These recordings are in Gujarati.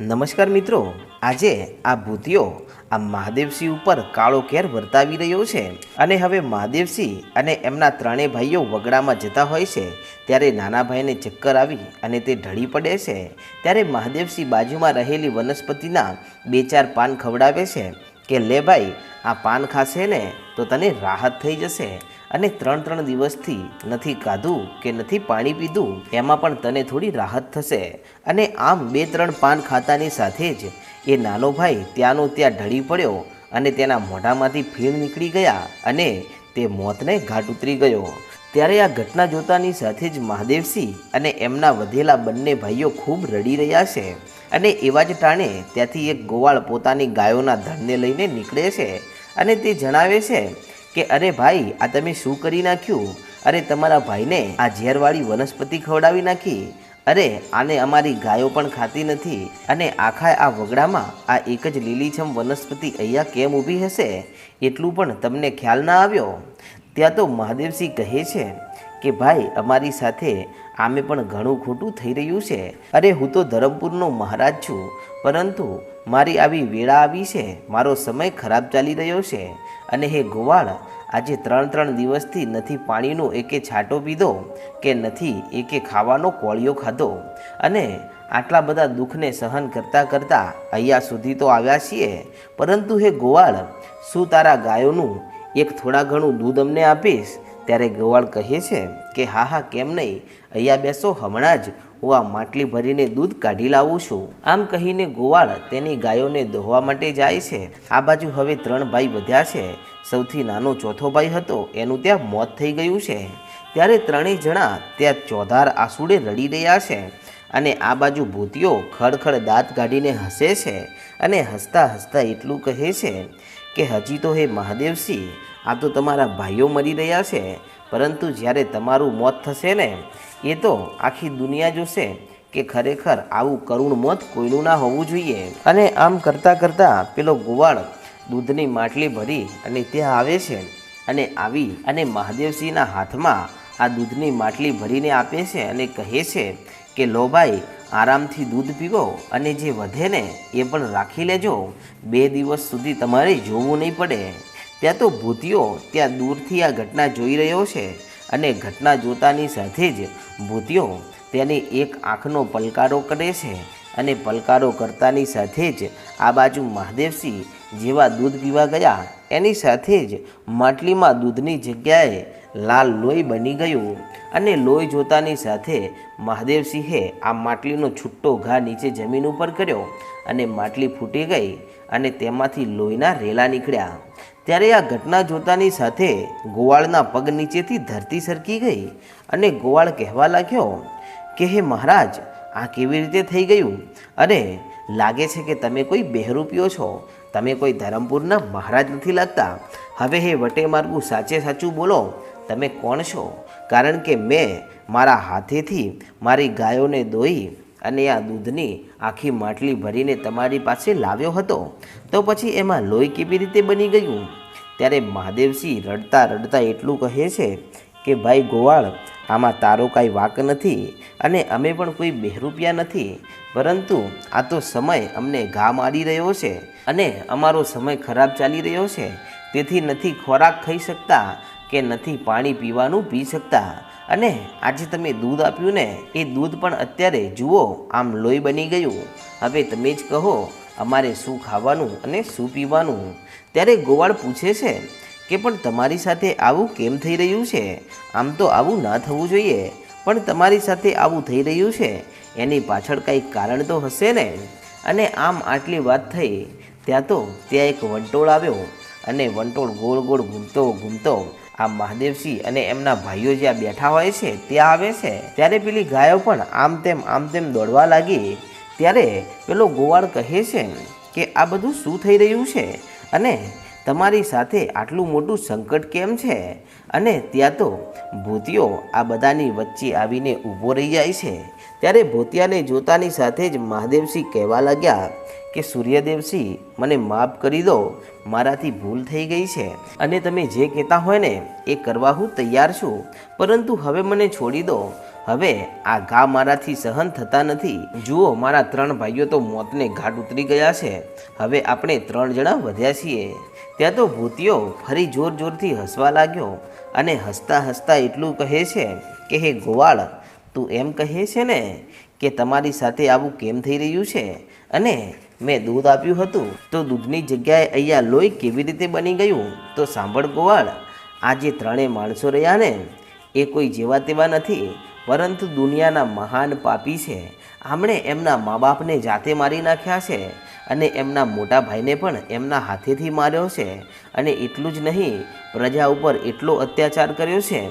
નમસ્કાર મિત્રો, આજે આ ભૂતિયો આ મહાદેવસિંહ ઉપર કાળો કેર વર્તાવી રહ્યો છે અને હવે મહાદેવસિંહ અને એમના ત્રણેય ભાઈઓ વગડામાં જતા હોય છે. ત્યારે નાના ભાઈને ચક્કર આવી અને તે ઢળી પડે છે. ત્યારે મહાદેવસિંહ બાજુમાં રહેલી વનસ્પતિના બે ચાર પાન ખવડાવે છે કે, લે ભાઈ, આ પાન ખાશે ને, તો તને રાહત થઈ જશે. અને ત્રણ ત્રણ દિવસથી નથી ખાધું કે નથી પાણી પીધું, એમાં પણ તને થોડી રાહત થશે. અને આમ બે ત્રણ પાન ખાતાની સાથે જ એ નાનો ભાઈ ત્યાંનો ત્યાં ઢળી પડ્યો અને તેના મોઢામાંથી ફીણ નીકળી ગયા અને તે મોતને ઘાટ ઉતરી ગયો. ત્યારે આ ઘટના જોતાની સાથે જ મહાદેવસિંહ અને એમના વધેલા બંને ભાઈઓ ખૂબ રડી રહ્યા છે અને એવા જ ટાણે ત્યાંથી એક ગોવાળ પોતાની ગાયોના ધનને લઈને નીકળે છે અને તે જણાવે છે કે અરે ભાઈ, આ તમે શું કરી નાખ્યું? અરે તમારા ભાઈને આ ઝેરવાળી વનસ્પતિ ખવડાવી નાખી. અરે, આને અમારી ગાયો પણ ખાતી નથી. અને આખા આ વગડામાં આ એક જ લીલીછમ વનસ્પતિ અહીંયા કેમ ઊભી હશે? એટલું પણ તમને ખ્યાલ ના આવ્યો? ત્યાં તો મહાદેવસિંહ કહે છે કે, ભાઈ, અમારી સાથે આમે પણ ઘણું ખોટું થઈ રહ્યું છે. અરે, હું તો ધરમપુરનો મહારાજ છું. પરંતુ મારી આવી વેળા આવી છે. મારો સમય ખરાબ ચાલી રહ્યો છે. અને હે ગોવાળ, આજે ત્રણ ત્રણ દિવસથી નથી પાણીનો એકે છાંટો પીધો કે નથી એકે ખાવાનો કોળિયો ખાધો? અને આટલા બધા દુઃખને સહન કરતાં કરતાં અહીંયા સુધી તો આવ્યા છીએ. પરંતુ હે ગોવાળ, શું તારા ગાયોનું એક થોડા ઘણું દૂધ અમને આપીશ? ત્યારે ગોવાળ કહે છે કે, હા હા, કેમ નહીં? અહીંયા બેસો, હમણાં જ હું આ માટલી ભરીને દૂધ કાઢી લાવું છું. આમ કહીને ગોવાળ તેની ગાયોને દોહવા માટે જાય છે. આ બાજુ હવે ત્રણ ભાઈ વધ્યા છે. સૌથી નાનો ચોથો ભાઈ હતો. એનું ત્યાં મોત થઈ ગયું છે. ત્યારે ત્રણેય જણા ત્યાં ચોધાર આસુડે રડી રહ્યા છે. અને આ બાજુ ભૂતિયો ખડખડ દાંત કાઢીને હસે છે અને હસતા હસતા એટલું કહે છે કે હજી તો હે મહાદેવસિંહ, આ તો તમારા ભાઈઓ મરી રહ્યા છે. પરંતુ જ્યારે તમારું મોત થશે ને એ તો આખી દુનિયા જોશે કે ખરેખર આવું કરુણ મોત કોઈનું ના હોવું જોઈએ. અને આમ કરતાં કરતાં પેલો ગોવાળ દૂધની માટલી ભરી અને ત્યાં આવે છે અને આવી અને મહાદેવસિંહના હાથમાં આ દૂધની માટલી ભરીને આપે છે અને કહે છે કે, લો ભાઈ, આરામથી દૂધ પીવો અને જે વધે ને એ પણ રાખી લેજો. બે દિવસ સુધી તમારે જોવું નહીં પડે. ત્યાં તો ભૂતિયો ત્યાં દૂરથી આ ઘટના જોઈ રહ્યો છે. અને ઘટના જોતાની સાથે જ ભૂતિયો તેની એક આંખનો પલકારો કરે છે અને પલકારો કરતાની સાથે જ આ બાજુ મહાદેવસિંહ જેવા દૂધ પીવા ગયા. એની સાથે જ માટલીમાં દૂધની જગ્યાએ લાલ લોહી બની ગયું અને લોહી જોતાની સાથે મહાદેવસિંહે આ માટલીનો છુટ્ટો ઘા નીચે જમીન ઉપર કર્યો અને માટલી ફૂટી ગઈ અને તેમાંથી લોહીના રેલા નીકળ્યા. ત્યારે આ ઘટના જોતાની સાથે ગોવાળના પગ નીચેથી ધરતી સરકી ગઈ અને ગોવાળ કહેવા લાગ્યો કે, હે મહારાજ, આ કેવી રીતે થઈ ગયું? અરે લાગે છે કે તમે કોઈ બહેરૂપીઓ છો. તમે કોઈ ધરમપુરના મહારાજ નથી લાગતા. હવે હે વટે માર્ગું, સાચે સાચું બોલો. તમે કોણ છો? કારણ કે મેં મારા હાથેથી મારી ગાયોને દોઈ અને આ દૂધની આખી માટલી ભરીને તમારી પાસે લાવ્યો હતો. તો પછી એમાં લોહી કેવી રીતે બની ગયું? ત્યારે મહાદેવસિંહ રડતા રડતા એટલું કહે છે કે, ભાઈ ગોવાળ, આમાં તારો કાંઈ વાક નથી અને અમે પણ કોઈ બહેરૂપિયા નથી. પરંતુ આ તો સમય અમને ઘા મારી રહ્યો છે અને અમારો સમય ખરાબ ચાલી રહ્યો છે. તેથી નથી ખોરાક ખાઈ શકતા કે નથી પાણી પીવાનું પી શકતા. અને આજે તમે દૂધ આપ્યું ને, એ દૂધ પણ અત્યારે જુઓ, આમ લોહી બની ગયું. હવે તમે જ કહો, અમારે શું ખાવાનું અને શું પીવાનું? ત્યારે ગોવાળ પૂછે છે કે, પણ તમારી સાથે આવું કેમ થઈ રહ્યું છે? આમ તો આવું ના થવું જોઈએ. પણ તમારી સાથે આવું થઈ રહ્યું છે? એની પાછળ કંઈક કારણ તો હશે ને? અને આમ આટલી વાત થઈ, ત્યાં તો ત્યાં એક વંટોળ આવ્યો. અને વંટોળ ગોળ ગોળ ઘૂમતો ઘૂમતો આ મહાદેવસિંહ અને એમના ભાઈઓ જ્યાં બેઠા હોય છે, ત્યાં આવે છે. ત્યારે પેલી ગાયો પણ આમ તેમ આમ તેમ દોડવા લાગી. ત્યારે પેલો ગોવાળ કહે છે કે, આ બધું શું થઈ રહ્યું છે? અને તમારી સાથે આટલું મોટું સંકટ કેમ છે? અને ત્યાં તો ભૂતિયો આ બધાની વચ્ચે આવીને ઊભો રહી જાય છે. ત્યારે ભૂતિયાને જોતાની સાથે જ મહાદેવસિંહ કહેવા લાગ્યા કે સૂર્યદેવસિંહ મને માફ કરી દો, મારાથી ભૂલ થઈ ગઈ છે. અને તમે જે કહેતા હોય ને, એ કરવા હું તૈયાર છું. પરંતુ હવે મને છોડી દો. હવે આ ઘા મારાથી સહન થતા નથી. જુઓ, મારા ત્રણ ભાઈઓ તો મોતને ઘાટ ઉતરી ગયા છે. હવે આપણે ત્રણ જણા વધ્યા છીએ. ત્યાં તો ભૂતિયો ફરી જોર જોરથી હસવા લાગ્યો અને હસતા હસતા એટલું કહે છે કે, હે ગોવાળ, તું એમ કહે છે ને કે, તમારી સાથે આવું કેમ થઈ રહ્યું છે? અને મેં દૂધ આપ્યું હતું તો દૂધની જગ્યાએ અહીંયા લોહી કેવી રીતે બની ગયું? તો સાંભળ ગોવાળ આ જે ત્રણેય માણસો રહ્યા ને, એ કોઈ જેવા તેવા નથી, પરંતુ દુનિયાના મહાન પાપી છે. આમણે એમના મા બાપને જાતે મારી નાખ્યા છે અને એમના મોટા ભાઈને પણ એમના હાથેથી માર્યો છે. અને એટલું જ નહીં, પ્રજા ઉપર એટલો અત્યાચાર કર્યો છે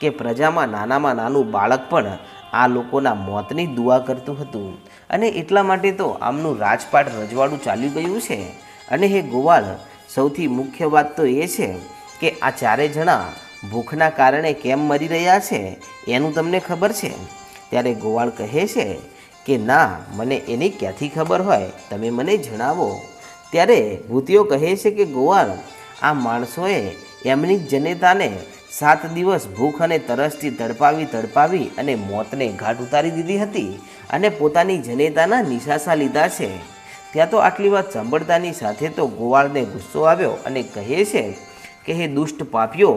કે પ્રજામાં નાનામાં નાનું બાળક પણ આ લોકોના મોતની દુઆ કરતું હતું. અને એટલા માટે તો આમનું રાજપાટ રજવાડું ચાલ્યું ગયું છે. અને હે ગોવાળ સૌથી મુખ્ય વાત તો એ છે કે આ ચારે જણા ભૂખના કારણે કેમ મરી રહ્યા છે, એનું તમને ખબર છે? ત્યારે ગોવાળ કહે છે કે, ના, મને એની ક્યાંથી ખબર હોય? તમે મને જણાવો. ત્યારે ભૂતિઓ કહે છે કે ગોવાળ આ માણસોએ એમની જનેતાને સાત દિવસ ભૂખ અને તરસથી તડપાવી તડપાવી અને મોતને ઘાટ ઉતારી દીધી હતી અને પોતાની જનેતાના નિશાસા લીધા છે. ત્યાં તો આટલી વાત સાંભળતાની સાથે તો ગોવાળને ગુસ્સો આવ્યો અને કહે છે કે, હે દુષ્ટ પાપ્યો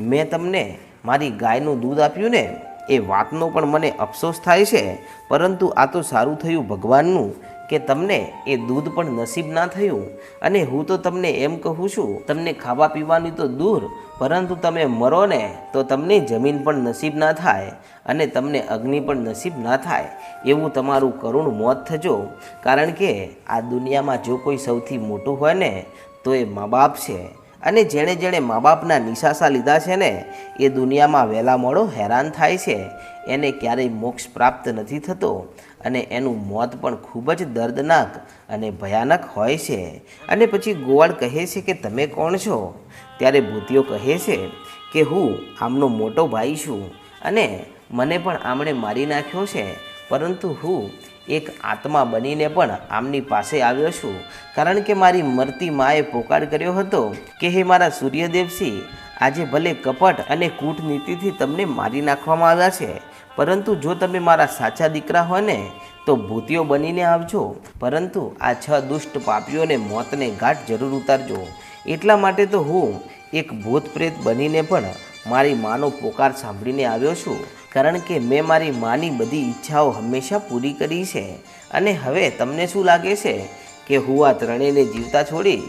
મેં તમને મારી ગાયનું દૂધ આપ્યું ને, એ વાતનો પણ મને અફસોસ થાય છે. પરંતુ આ તો સારું થયું ભગવાનનું કે તમને એ દૂધ પણ નસીબ ના થયું. અને હું તો તમને એમ કહું છું, તમને ખાવા પીવાની તો દૂર પરંતુ તમે મરો ને તો તમને જમીન પણ નસીબ ના થાય અને તમને અગ્નિ પણ નસીબ ના થાય. એવું તમારું કરુણ મોત થજો. કારણ કે આ દુનિયામાં જો કોઈ સૌથી મોટું હોય ને, તો એ મા બાપ છે. અને જેણે જેણે મા બાપના નિશાસા લીધા છે ને, એ દુનિયામાં વહેલા મોડો હેરાન થાય છે. એને ક્યારેય મોક્ષ પ્રાપ્ત નથી થતો અને એનું મોત પણ ખૂબ જ દર્દનાક અને ભયાનક હોય છે. અને પછી ગોવાળ કહે છે કે, તમે કોણ છો? ત્યારે ભૂતિઓ કહે છે કે, હું આમનો મોટો ભાઈ છું અને મને પણ આમણે મારી નાખ્યો છે. પરંતુ હું એક આત્મા બનીને પણ આમની પાસે આવ્યો છું. કારણ કે મારી મરતી માએ પોકાર કર્યો હતો કે, હે મારા સૂર્યદેવસિંહ, આજે ભલે કપટ અને કૂટનીતિથી તમને મારી નાખવામાં આવ્યા છે પરંતુ જો તમે મારા સાચા દીકરા હો ને, તો ભૂતિઓ બનીને આવજો. પરંતુ આ છ દુષ્ટ પાપીઓને મોતને ઘાટ જરૂર ઉતારજો. એટલા માટે તો હું એક ભૂત પ્રેત બનીને પણ મારી માનો પોકાર સાંભળીને આવ્યો છું. કારણ કે મેં મારી માની બધી ઈચ્છાઓ હંમેશા પૂરી કરી છે. અને હવે તમને શું લાગે છે કે હું આ ત્રણેયને જીવતા છોડીશ?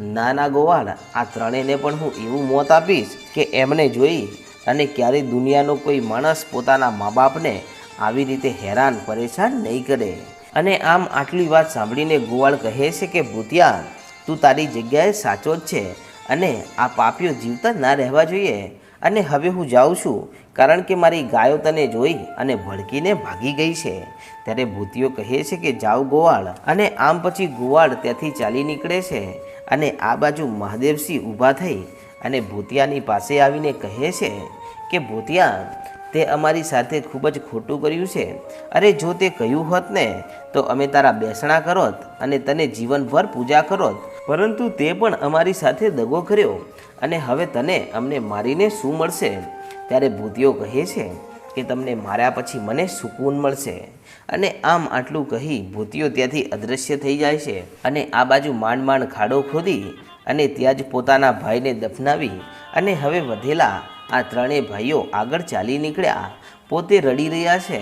નાના ગોવાળ, આ ત્રણેયને પણ હું એવું મોત આપીશ કે એમને જોઈ અને ક્યારેય દુનિયાનો કોઈ માણસ પોતાના મા બાપને આવી રીતે હેરાન, પરેશાન નહીં કરે. અને આમ આટલી વાત સાંભળીને ગોવાળ કહે છે કે, ભૂતિયા, તું તારી જગ્યાએ સાચો જ છે અને આ પાપીઓ જીવતા ના રહેવા જોઈએ. અને હવે હું જાઉં છું, કારણ કે મારી ગાયો તને જોઈ અને ભડકીને ભાગી ગઈ છે. ત્યારે ભૂતિઓ કહે છે કે, જાઓ ગોવાળ. અને આમ પછી ગોવાળ ત્યાંથી ચાલી નીકળે છે અને આ બાજુ મહાદેવસિંહ ઊભા થઈ અને ભૂતિયાની પાસે આવીને કહે છે કે, ભૂતિયા, તે અમારી સાથે ખૂબ જ ખોટું કર્યું છે. અરે, જો તે કહ્યું હોત ને, તો અમે તારા બેસણા કરોત અને તને જીવનભર પૂજા કરોત. પરંતુ તે પણ અમારી સાથે દગો કર્યો અને હવે તને અમને મારીને શું મળશે? ત્યારે ભૂતિઓ કહે છે કે, તમને માર્યા પછી મને સુકૂન મળશે. અને આમ આટલું કહી ભૂતિઓ ત્યાંથી અદૃશ્ય થઈ જાય છે અને આ બાજુ માંડ માંડ ખાડો ખોદી અને ત્યાં જ પોતાના ભાઈને દફનાવી અને હવે વધેલા આ ત્રણેય ભાઈઓ આગળ ચાલી નીકળ્યા. પોતે રડી રહ્યા છે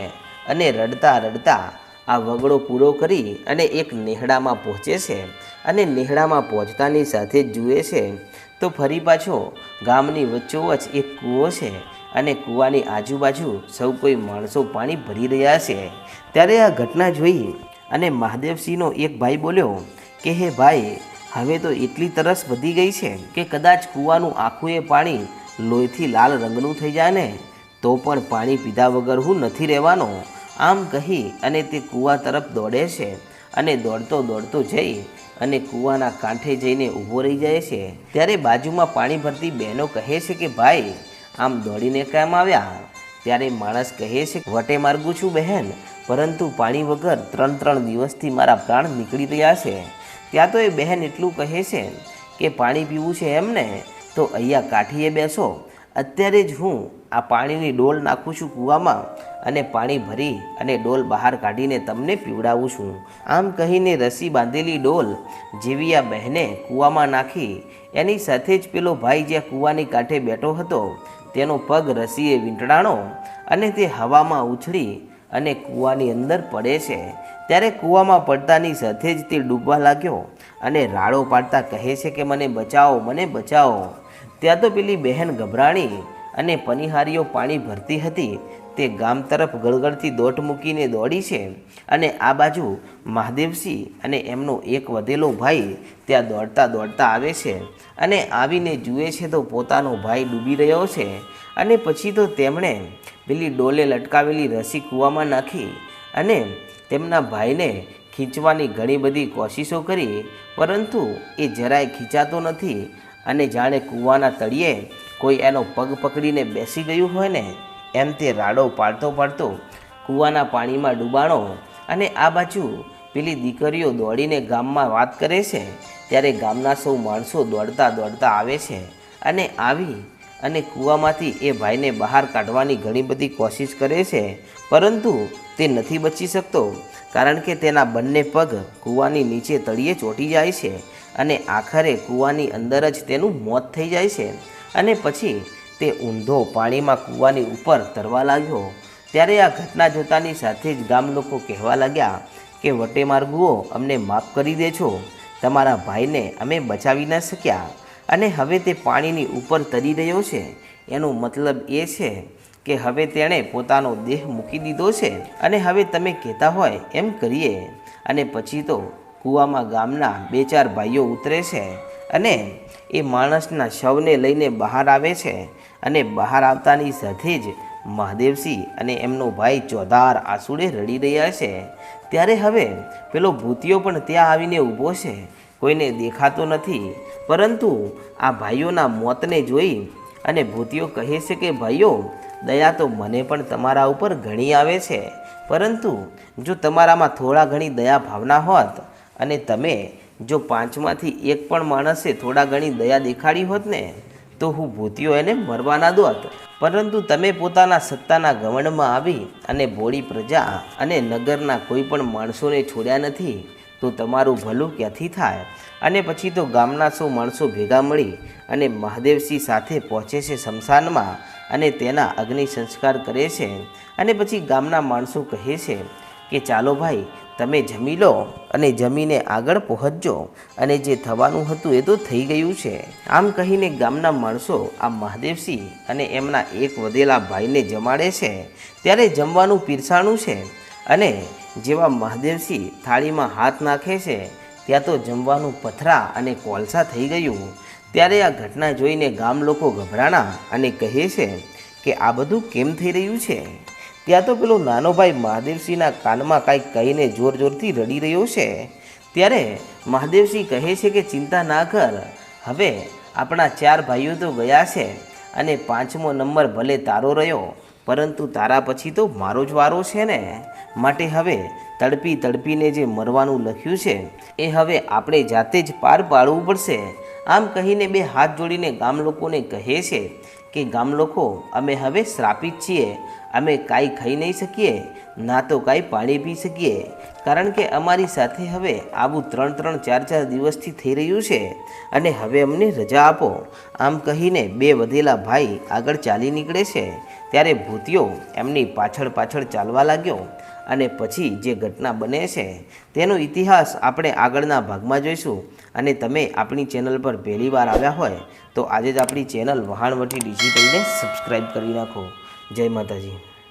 અને રડતા રડતા આ વગડો પૂરો કરી અને એક નેહડામાં પહોંચે છે અને નેહડામાં પહોંચતાની સાથે જુએ છે. તો ફરી પાછો ગામની વચ્ચોવચ એક કૂવો છે અને કૂવાની આજુબાજુ સૌ કોઈ માણસો પાણી ભરી રહ્યા છે. ત્યારે આ ઘટના જોઈ અને મહાદેવસિંહનો એક ભાઈ બોલ્યો, કે હે ભાઈ હવે તો એટલી તરસ વધી ગઈ છે કે કદાચ કૂવાનું આખું એ પાણી લોહીથી લાલ રંગનું થઈ જાય ને, તો પણ પાણી પીધા વગર હું નથી રહેવાનો. આમ કહી અને તે કૂવા તરફ દોડે છે અને દોડતો દોડતો જઈ અને કૂવાના કાંઠે જઈને ઊભો રહી જાય છે. ત્યારે બાજુમાં પાણી ભરતી બહેનો કહે છે કે, ભાઈ, આમ દોડીને કેમ આવ્યા? ત્યારે માણસ કહે છે, વટે માર્ગું છું બહેન, પરંતુ પાણી વગર ત્રણ ત્રણ દિવસથી મારા પ્રાણ નીકળી રહ્યા છે. ત્યાં તો એ બહેન એટલું કહે છે કે પાણી પીવું છે એમને, તો અહીંયા કાઠીએ બેસો. અત્યારે જ હું આ પાણીની ડોલ નાખું છું કૂવામાં અને પાણી ભરી અને ડોલ બહાર કાઢીને તમને પીવડાવું છું. આમ કહીને રસી બાંધેલી ડોલ જેવી આ બહેને કૂવામાં નાખી. એની સાથે જ પેલો ભાઈ જ્યાં કૂવાની કાંઠે બેઠો હતો, તેનો પગ રસીએ વીંટળાણો અને તે હવામાં ઉછળી અને કૂવાની અંદર પડે છે. ત્યારે કૂવામાં પડતાની સાથે જ તે ડૂબવા લાગ્યો અને રાડો પાડતા કહે છે કે, મને બચાવો મને બચાવો. ત્યાં તો પેલી બહેન ગભરાણી અને પનિહારીઓ પાણી ભરતી હતી. તે ગામ તરફ ગળગળથી દોટ મૂકીને દોડી છે અને આ બાજુ મહાદેવસિંહ અને એમનો એક વધેલો ભાઈ ત્યાં દોડતા દોડતા આવે છે અને આવીને જુએ છે તો પોતાનો ભાઈ ડૂબી રહ્યો છે. અને પછી તો તેમણે પેલી ડોલે લટકાવેલી રસી કૂવામાં નાખી અને તેમના ભાઈને ખીંચવાની ઘણી બધી કોશિશો કરી, પરંતુ એ જરાય ખીંચાતો નથી અને જાણે કૂવાના તળિયે કોઈ એનો પગ પકડીને બેસી ગયું હોય ને, એમ તે રાડો પાડતો પાડતો કૂવાના પાણીમાં ડૂબાણો અને આ બાજુ પેલી દીકરીઓ દોડીને ગામમાં વાત કરે છે, ત્યારે ગામના સૌ માણસો દોડતા દોડતા આવે છે અને આવી અને કૂવામાંથી એ ભાઈને બહાર કાઢવાની ઘણી બધી કોશિશ કરે છે, પરંતુ તે નથી બચી શકતો, કારણ કે તેના બંને પગ કૂવાની નીચે તળિયે ચોંટી જાય છે અને આખરે કૂવાની અંદર જ તેનું મોત થઈ જાય છે. અને પછી તે ઊંધો પાણીમાં કૂવાની ઉપર તરવા લાગ્યો. ત્યારે આ ઘટના જોતાની સાથે જ ગામ લોકો કહેવા લાગ્યા કે વટેમાર્ગુઓ અમને માફ કરી દે છો તમારા ભાઈને અમે બચાવી ન શક્યા. અને હવે તે પાણીની ઉપર તરી રહ્યો છે. એનો મતલબ એ છે કે હવે તેણે પોતાનો દેહ મૂકી દીધો છે અને હવે તમે કહેતા હોય એમ કરીએ. અને પછી તો કૂવામાં ગામના બે ચાર ભાઈઓ ઉતરે છે અને એ માણસના શવને લઈને બહાર આવે છે અને બહાર આવતાની સાથે જ મહાદેવસિંહ અને એમનો ભાઈ ચોધાર આંસુડે રડી રહ્યા છે. ત્યારે હવે પેલો ભૂતિયો પણ ત્યાં આવીને ઊભો છે કોઈને દેખાતો નથી. પરંતુ આ ભાઈઓના મોતને જોઈ અને ભૂતિઓ કહે છે કે, ભાઈઓ, દયા તો મને પણ તમારા ઉપર ઘણી આવે છે. પરંતુ જો તમારામાં થોડા ઘણી દયા ભાવના હોત અને તમે જો પાંચમાંથી એક પણ માણસે થોડા ઘણી દયા દેખાડી હોત ને, તો હું ભૂતિઓ એને મરવા ના દોત. પરંતુ તમે પોતાના સત્તાના ગમણમાં આવી અને ભોળી પ્રજા અને નગરના કોઈ પણ માણસોને છોડ્યા નથી. તો તમારું ભલું ક્યાંથી થાય? અને પછી તો ગામના સૌ માણસો ભેગા મળી અને મહાદેવસિંહ સાથે પહોંચે છે શમશાનમાં અને તેના અગ્નિ સંસ્કાર કરે છે. અને પછી ગામના માણસો કહે છે કે, ચાલો ભાઈ, તમે જમી લો અને જમીને આગળ પહોંચજો. અને જે થવાનું હતું એ તો થઈ ગયું છે. આમ કહીને ગામના માણસો આ મહાદેવસિંહ અને એમના એક વધેલા ભાઈને જમાડે છે. ત્યારે જમવાનું પીરસાણું છે અને જેવા મહાદેવસિંહ થાળીમાં હાથ નાખે છે, ત્યાં તો જમવાનું પથરા અને કોલસા થઈ ગયું. ત્યારે આ ઘટના જોઈને ગામ લોકો ગભરાણા અને કહે છે કે આ બધું કેમ થઈ રહ્યું છે? ત્યાં તો પેલો નાનો ભાઈ મહાદેવસિંહના કાનમાં કાંઈક કહીને જોર જોરથી રડી રહ્યો છે. ત્યારે મહાદેવસિંહ કહે છે કે, ચિંતા ના કર. હવે આપણા ચાર ભાઈઓ તો ગયા છે અને પાંચમો નંબર ભલે તારો રહ્યો. પરંતુ તારા પછી તો મારો જ વારો છે ને. માટે હવે તડપી તડપીને જે મરવાનું લખ્યું છે, એ હવે આપણે જાતે જ પાર પાડવું પડશે. આમ કહીને બે હાથ જોડીને ગામ લોકોને કહે છે કે, ગામ લોકો, અમે હવે શ્રાપિત છીએ. અમે કાંઈ ખાઈ નહીં શકીએ. ના તો કાંઈ પાણી પી શકીએ. કારણ કે અમારી સાથે હવે આવું ત્રણ ત્રણ ચાર ચાર દિવસથી થઈ રહ્યું છે અને હવે અમને રજા આપો. આમ કહીને બે વધેલા ભાઈ આગળ ચાલી નીકળે છે. ત્યારે ભૂતિયો એમની પાછળ પાછળ ચાલવા લાગ્યો અને પછી જે ઘટના બને છે તેનો ઇતિહાસ આપણે આગળના ભાગમાં જોઈશું. અને તમે આપણી ચેનલ પર પહેલી વાર આવ્યા હોય તો આજે જ આપણી ચેનલ વહાણવટી ડિજિટલને સબસ્ક્રાઈબ કરી નાખો. જય માતાજી.